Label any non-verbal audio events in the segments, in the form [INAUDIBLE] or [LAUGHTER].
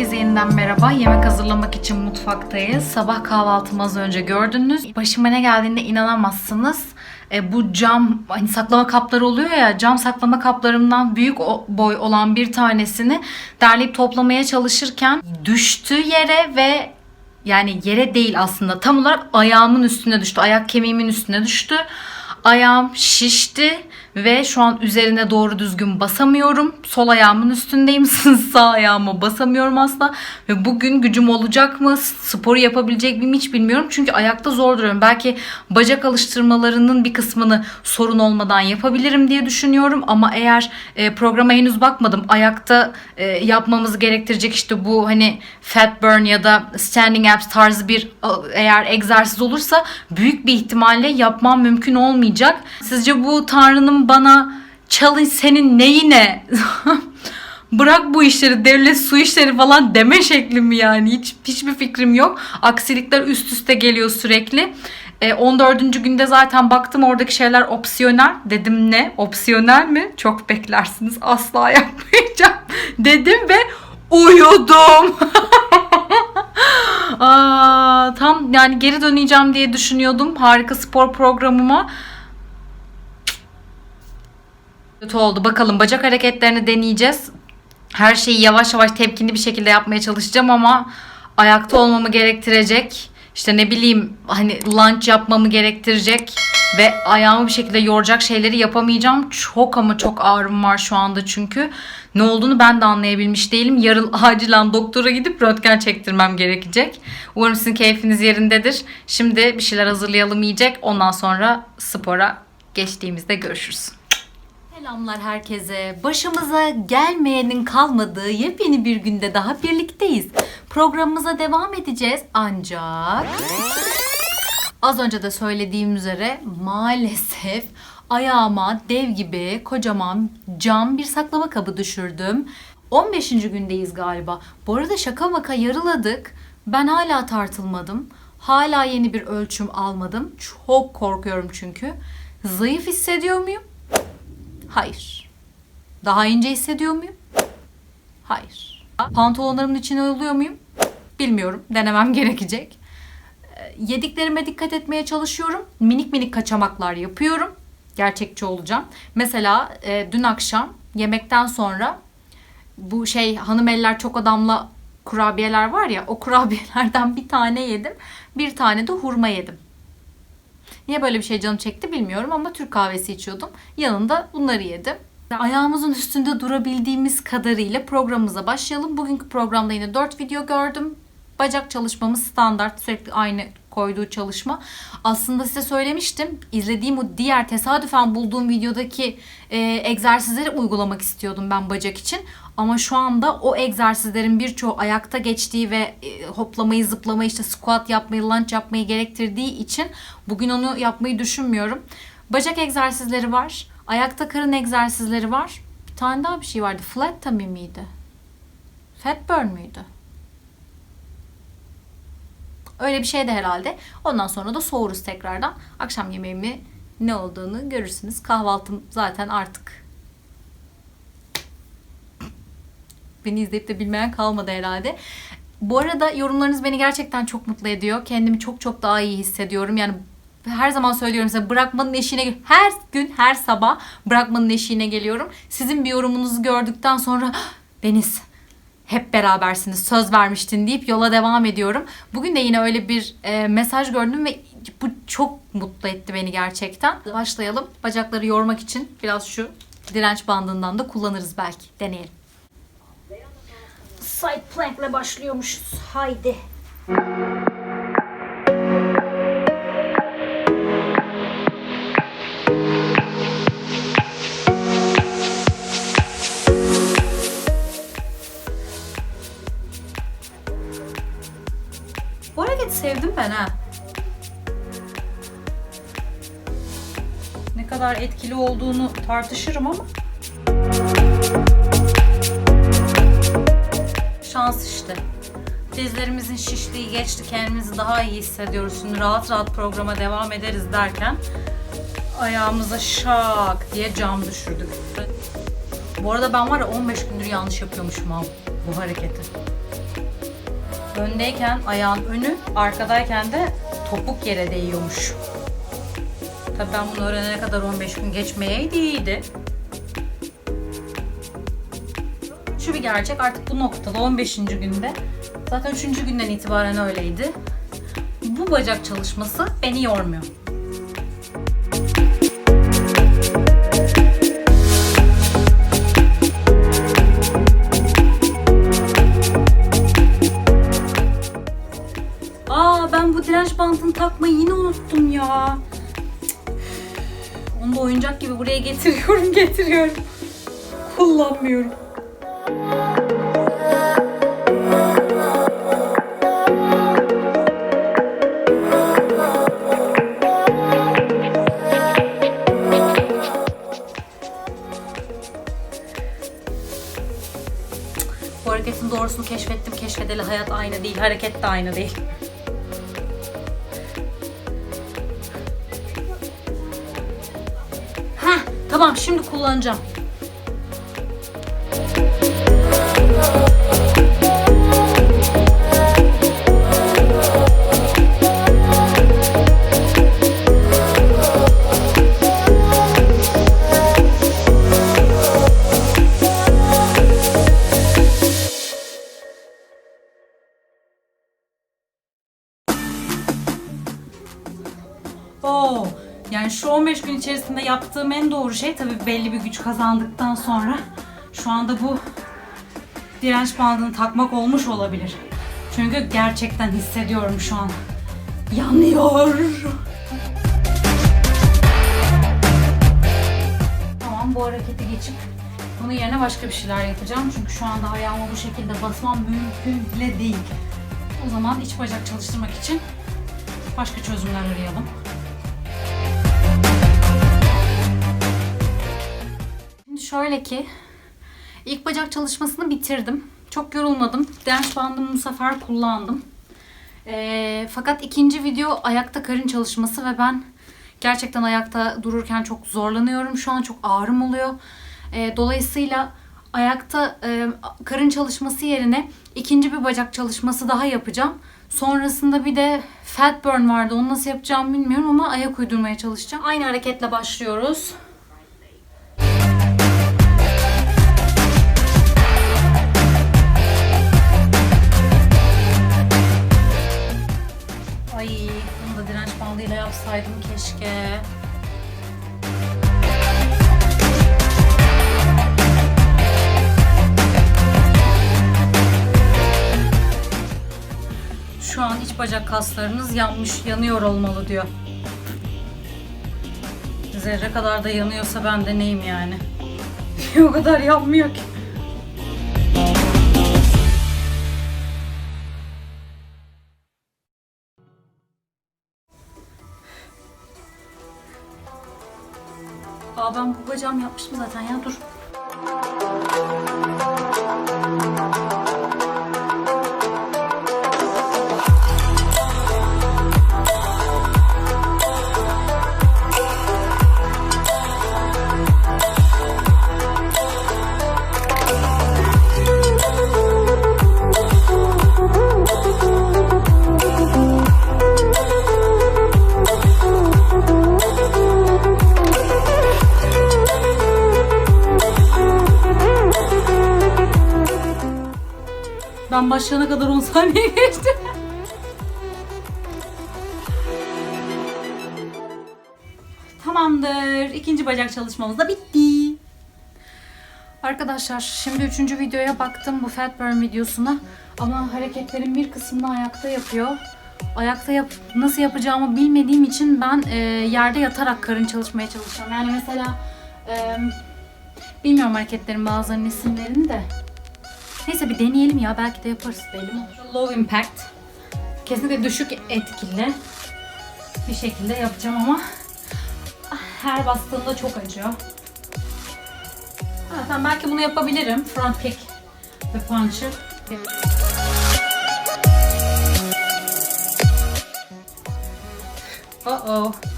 Herkese yeniden merhaba. Yemek hazırlamak için mutfaktayız. Sabah kahvaltımı az önce gördünüz. Başıma ne geldiğinde inanamazsınız. E, bu cam hani saklama kapları oluyor ya cam saklama kaplarımdan büyük boy olan bir tanesini derleyip toplamaya çalışırken düştü yere ve yani yere değil aslında tam olarak ayağımın üstüne düştü. Ayak kemiğimin üstüne düştü. Ayağım şişti ve şu an üzerine doğru düzgün basamıyorum. Sol ayağımın üstündeyim. [LAUGHS] Sağ ayağıma basamıyorum asla. Ve bugün gücüm olacak mı? Sporu yapabilecek miyim hiç bilmiyorum. Çünkü ayakta zor duruyorum. Belki bacak alıştırmalarının bir kısmını sorun olmadan yapabilirim diye düşünüyorum. Ama eğer e, programa henüz bakmadım. Ayakta e, yapmamız gerektirecek işte bu hani fat burn ya da standing abs tarzı bir e, eğer egzersiz olursa büyük bir ihtimalle yapmam mümkün olmayacak. Sizce bu Tanrı'nın bana challenge senin neyine? [LAUGHS] Bırak bu işleri devlet su işleri falan deme şeklim yani hiç hiçbir fikrim yok. Aksilikler üst üste geliyor sürekli. E, 14. günde zaten baktım oradaki şeyler opsiyonel. Dedim ne? Opsiyonel mi? Çok beklersiniz. Asla yapmayacağım. [LAUGHS] Dedim ve uyudum. [LAUGHS] Aa, tam yani geri döneceğim diye düşünüyordum harika spor programıma. Kötü oldu. Bakalım bacak hareketlerini deneyeceğiz. Her şeyi yavaş yavaş tepkinli bir şekilde yapmaya çalışacağım ama ayakta olmamı gerektirecek. İşte ne bileyim hani lunch yapmamı gerektirecek ve ayağımı bir şekilde yoracak şeyleri yapamayacağım. Çok ama çok ağrım var şu anda çünkü. Ne olduğunu ben de anlayabilmiş değilim. Yarın [LAUGHS] acilen doktora gidip röntgen çektirmem gerekecek. Umarım sizin keyfiniz yerindedir. Şimdi bir şeyler hazırlayalım yiyecek. Ondan sonra spora geçtiğimizde görüşürüz. Selamlar herkese. Başımıza gelmeyenin kalmadığı yepyeni bir günde daha birlikteyiz. Programımıza devam edeceğiz ancak az önce de söylediğim üzere maalesef ayağıma dev gibi kocaman cam bir saklama kabı düşürdüm. 15. gündeyiz galiba. Bu arada şaka maka yarıladık. Ben hala tartılmadım. Hala yeni bir ölçüm almadım. Çok korkuyorum çünkü. Zayıf hissediyor muyum? Hayır. Daha ince hissediyor muyum? Hayır. Pantolonlarımın içine oluyor muyum? Bilmiyorum. Denemem [LAUGHS] gerekecek. Ee, Yediklerime dikkat etmeye çalışıyorum. Minik minik kaçamaklar yapıyorum. Gerçekçi olacağım. Mesela e, dün akşam yemekten sonra bu şey hanım eller çok adamla kurabiyeler var ya o kurabiyelerden bir tane yedim. Bir tane de hurma yedim. Niye böyle bir şey canım çekti bilmiyorum ama Türk kahvesi içiyordum. Yanında bunları yedim. Ayağımızın üstünde durabildiğimiz kadarıyla programımıza başlayalım. Bugünkü programda yine 4 video gördüm. Bacak çalışmamız standart sürekli aynı koyduğu çalışma. Aslında size söylemiştim. İzlediğim o diğer tesadüfen bulduğum videodaki e, egzersizleri uygulamak istiyordum ben bacak için. Ama şu anda o egzersizlerin birçoğu ayakta geçtiği ve e, hoplamayı, zıplamayı, işte squat yapmayı, lunge yapmayı gerektirdiği için bugün onu yapmayı düşünmüyorum. Bacak egzersizleri var. Ayakta karın egzersizleri var. Bir tane daha bir şey vardı. Flat tummy miydi? Fat burn müydü? Öyle bir şey de herhalde. Ondan sonra da soğuruz tekrardan. Akşam yemeğimi ne olduğunu görürsünüz. Kahvaltım zaten artık beni izleyip de bilmeyen kalmadı herhalde. Bu arada yorumlarınız beni gerçekten çok mutlu ediyor. Kendimi çok çok daha iyi hissediyorum. Yani her zaman söylüyorum size bırakmanın eşiğine her gün her sabah bırakmanın eşiğine geliyorum. Sizin bir yorumunuzu gördükten sonra "Ah, Deniz hep berabersiniz söz vermiştin deyip yola devam ediyorum. Bugün de yine öyle bir e, mesaj gördüm ve bu çok mutlu etti beni gerçekten. Başlayalım. Bacakları yormak için biraz şu direnç bandından da kullanırız belki. Deneyelim. Side plank'le başlıyormuşuz. Haydi. Kadar etkili olduğunu tartışırım ama. Şans işte. Dizlerimizin şişliği geçti. Kendimizi daha iyi hissediyoruz. Şimdi rahat rahat programa devam ederiz derken ayağımıza şak diye cam düşürdük. Bu arada ben var ya 15 gündür yanlış yapıyormuşum abi bu hareketi. Öndeyken ayağın önü, arkadayken de topuk yere değiyormuş. Tabii ben bunu öğrenene kadar 15 gün geçmeyeydi iyiydi. Şu bir gerçek artık bu noktada 15. günde zaten 3. günden itibaren öyleydi. Bu bacak çalışması beni yormuyor. Aa ben bu direnç bantını takmayı yine unuttum ya. Onu da oyuncak gibi buraya getiriyorum [LAUGHS] getiriyorum. Kullanmıyorum. Hareketin doğrusunu keşfettim. Keşfedeli hayat aynı değil. Hareket de aynı değil. Tamam şimdi kullanacağım. Yani şu 15 gün içerisinde yaptığım en doğru şey tabii belli bir güç kazandıktan sonra şu anda bu direnç bandını takmak olmuş olabilir. Çünkü gerçekten hissediyorum şu an. Yanıyor. Tamam bu hareketi geçip bunun yerine başka bir şeyler yapacağım. Çünkü şu anda ayağıma bu şekilde basmam mümkün bile değil. O zaman iç bacak çalıştırmak için başka çözümler arayalım. Şöyle ki ilk bacak çalışmasını bitirdim. Çok yorulmadım. Direnç bandımı bu sefer kullandım. Ee, fakat ikinci video ayakta karın çalışması ve ben gerçekten ayakta dururken çok zorlanıyorum. Şu an çok ağrım oluyor. Ee, dolayısıyla ayakta e, karın çalışması yerine ikinci bir bacak çalışması daha yapacağım. Sonrasında bir de fat burn vardı. Onu nasıl yapacağımı bilmiyorum ama ayak uydurmaya çalışacağım. Aynı hareketle başlıyoruz. Yapsaydım keşke. Şu an iç bacak kaslarınız yanmış, yanıyor olmalı diyor. Zerre kadar da yanıyorsa ben de neyim yani. [LAUGHS] o kadar yanmıyor ki. Aa ben bu bacağımı yapmıştım zaten ya dur. Ben başlayana kadar 10 saniye geçti. Tamamdır. İkinci bacak çalışmamız da bitti. Arkadaşlar şimdi üçüncü videoya baktım bu fat burn videosuna. Ama hareketlerin bir kısmını ayakta yapıyor. Ayakta yap nasıl yapacağımı bilmediğim için ben e, yerde yatarak karın çalışmaya çalışıyorum. Yani mesela e, bilmiyorum hareketlerin bazılarının isimlerini de. Neyse bir deneyelim ya belki de yaparız belli mi. Low impact. Kesinlikle düşük etkili bir şekilde yapacağım ama her bastığımda çok acıyor. Ha, tamam belki bunu yapabilirim. Front kick ve puncher. Uh oh.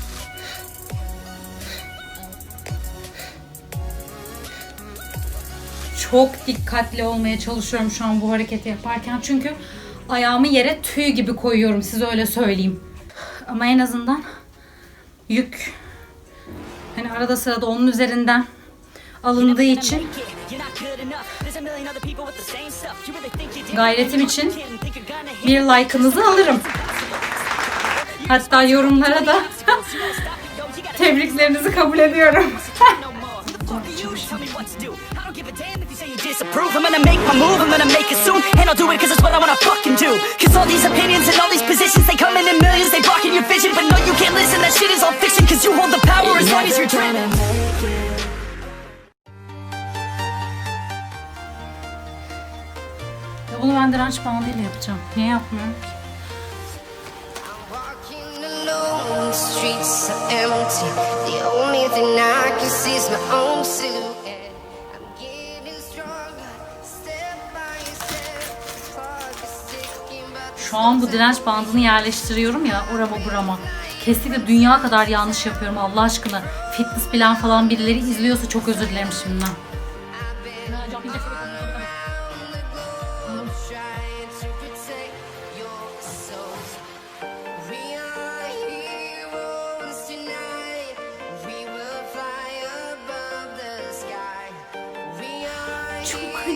Çok dikkatli olmaya çalışıyorum şu an bu hareketi yaparken. Çünkü ayağımı yere tüy gibi koyuyorum size öyle söyleyeyim. Ama en azından yük hani arada sırada onun üzerinden alındığı için gayretim için bir like'ınızı alırım. Hatta yorumlara da [LAUGHS] tebriklerinizi kabul ediyorum. [LAUGHS] [LAUGHS] disapprove. I'm gonna make my move, I'm gonna make it soon. And I'll do it cause it's what I wanna fucking do. Cause all these opinions and all these positions, they come in in millions, they blocking your vision. But no, you can't listen, that shit is all fiction. Cause you hold the power as long as you're dreaming. Ya bunu ben direnç bandıyla yapacağım. Niye yapmıyorum ki? Walking alone, the streets are empty. The only thing I can see is my own silhouette. Şu an bu direnç bandını yerleştiriyorum ya orama burama. Kesinlikle dünya kadar yanlış yapıyorum Allah aşkına. Fitness plan falan birileri izliyorsa çok özür dilerim şimdiden.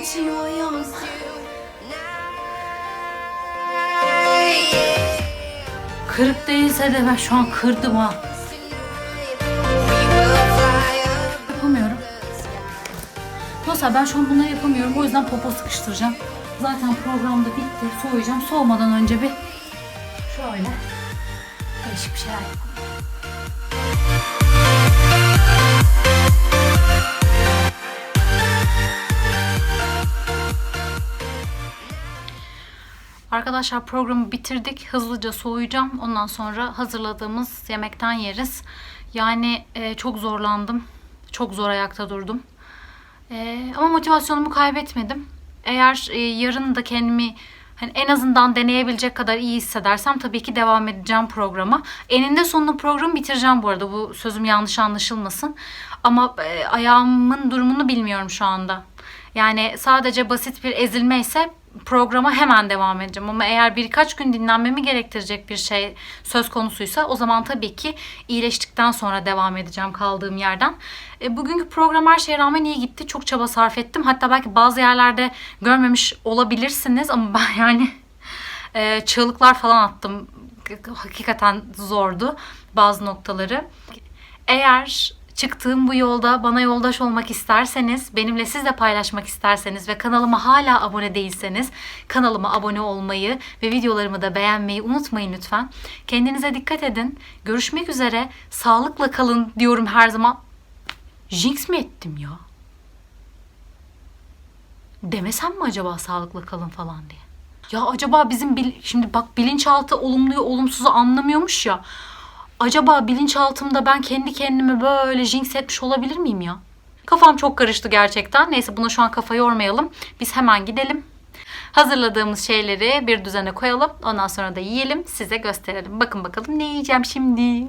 trying to Kırık değilse de ben şu an kırdım ha. Yapamıyorum. Dostlar ben şu an bunları yapamıyorum. O yüzden popo sıkıştıracağım. Zaten programda bitti. Soğuyacağım. Soğumadan önce bir şöyle değişik bir şeyler yapalım. Arkadaşlar programı bitirdik. Hızlıca soğuyacağım. Ondan sonra hazırladığımız yemekten yeriz. Yani e, çok zorlandım. Çok zor ayakta durdum. E, ama motivasyonumu kaybetmedim. Eğer e, yarın da kendimi hani en azından deneyebilecek kadar iyi hissedersem tabii ki devam edeceğim programa. Eninde sonunda programı bitireceğim bu arada. Bu sözüm yanlış anlaşılmasın. Ama e, ayağımın durumunu bilmiyorum şu anda. Yani sadece basit bir ezilme ise programa hemen devam edeceğim. Ama eğer birkaç gün dinlenmemi gerektirecek bir şey söz konusuysa o zaman tabii ki iyileştikten sonra devam edeceğim kaldığım yerden. E, bugünkü program her şeye rağmen iyi gitti. Çok çaba sarf ettim. Hatta belki bazı yerlerde görmemiş olabilirsiniz ama [LAUGHS] ben yani e, çığlıklar falan attım. Hakikaten zordu bazı noktaları. Eğer çıktığım bu yolda bana yoldaş olmak isterseniz, benimle siz de paylaşmak isterseniz ve kanalıma hala abone değilseniz kanalıma abone olmayı ve videolarımı da beğenmeyi unutmayın lütfen. Kendinize dikkat edin. Görüşmek üzere. Sağlıkla kalın diyorum her zaman. Jinx mi ettim ya? Demesem mi acaba sağlıkla kalın falan diye? Ya acaba bizim bil- şimdi bak bilinçaltı olumluyu olumsuzu anlamıyormuş ya. Acaba bilinçaltımda ben kendi kendime böyle jinx etmiş olabilir miyim ya? Kafam çok karıştı gerçekten. Neyse buna şu an kafa yormayalım. Biz hemen gidelim. Hazırladığımız şeyleri bir düzene koyalım. Ondan sonra da yiyelim. Size gösterelim. Bakın bakalım ne yiyeceğim şimdi.